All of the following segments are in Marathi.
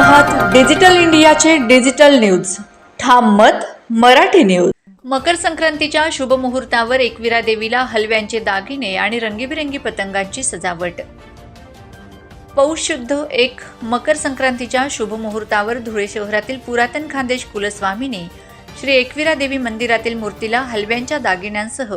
डिजिटल इंडियाचे डिजिटल न्यूज. ठाम मत मराठी न्यूज. मकर संक्रांतीच्या शुभ मुहूर्तावर एकविरा देवीला हलव्यांचे दागिने आणि रंगीबिरंगी पतंगांची सजावट. पौष शुद्ध एक मकर संक्रांतीच्या शुभ मुहूर्तावर धुळे शहरातील पुरातन खानदेश कुलस्वामीने श्री एकविरा देवी मंदिरातील मूर्तीला हलव्यांच्या दागिन्यांसह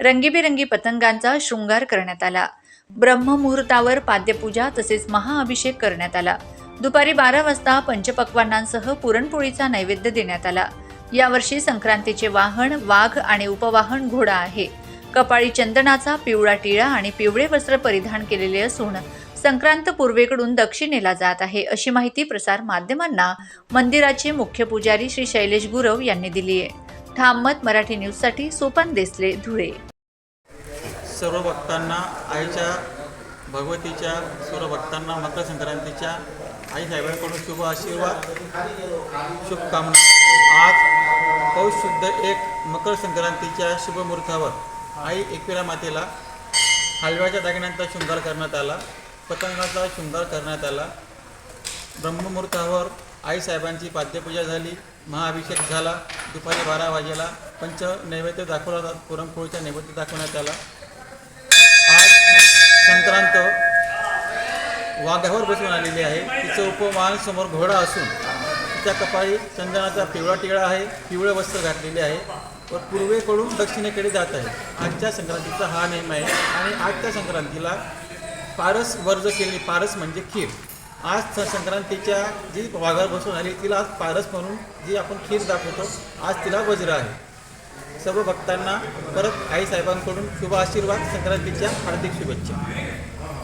रंगीबेरंगी पतंगांचा शृंगार करण्यात आला. ब्रह्ममुहूर्तावर पाद्यपूजा तसेच महाअभिषेक करण्यात आला. दुपारी बारा वाजता पंचपक्वानांसह पुरणपोळीचा नैवेद्य देण्यात आला. यावर्षी संक्रांतीचे वाहन वाघ आणि उपवाहन घोडा आहे. कपाळी चंदनाचा पिवळा टिळा आणि पिवळे वस्त्र परिधान केलेले असून संक्रांत पूर्वेकडून दक्षिणेला जात आहे अशी माहिती प्रसार माध्यमांना मंदिराचे मुख्य पुजारी श्री शैलेश गुरव यांनी दिली आहे. ठाममत मराठी न्यूजसाठी सोपान देसले धुळे. सर्व भक्तांना आईच्या भगवतीच्या सर्व भक्तांना मकर संक्रांतीच्या आई साहेबांकडून शुभ आशीर्वाद शुभकामना. आज पौष शुद्ध एक मकर संक्रांतीच्या शुभ मुहूर्तावर आई एकविरा मातेला हलव्याच्या दागिन्यांचा शृंगार करण्यात आला पतंगाचा शृंगार करण्यात आला. ब्रह्ममुहूर्तावर आई साहेबांची पाद्यपूजा झाली महाअभिषेक झाला दुपारी बारा वाजेला पंच नैवेद्य दाखवला जात पुरणपोळीचा नैवेद्य दाखवण्यात आला. आज संक्रांत वाघावर बसून आलेली आहे. तिचं उपमान समोर घोडा असून तिच्या कपाळी चंदनाचा पिवळा टिळा आहे पिवळे वस्त्र घातलेले आहे. व पूर्वेकडून दक्षिणेकडे जात आहे. आजच्या संक्रांतीचा हा नेम आहे आणि आजच्या संक्रांतीला पारस वर्ज केली पारस म्हणजे खीर. आज संक्रांतीच्या जी वाघावर बसून आली तिला आज पारस म्हणून जी आपण खीर दाखवतो आज तिला वज्र आहे. सर्व भक्तांना परत आईसाहेबांकडून शुभ आशीर्वाद संक्रांतीच्या हार्दिक शुभेच्छा.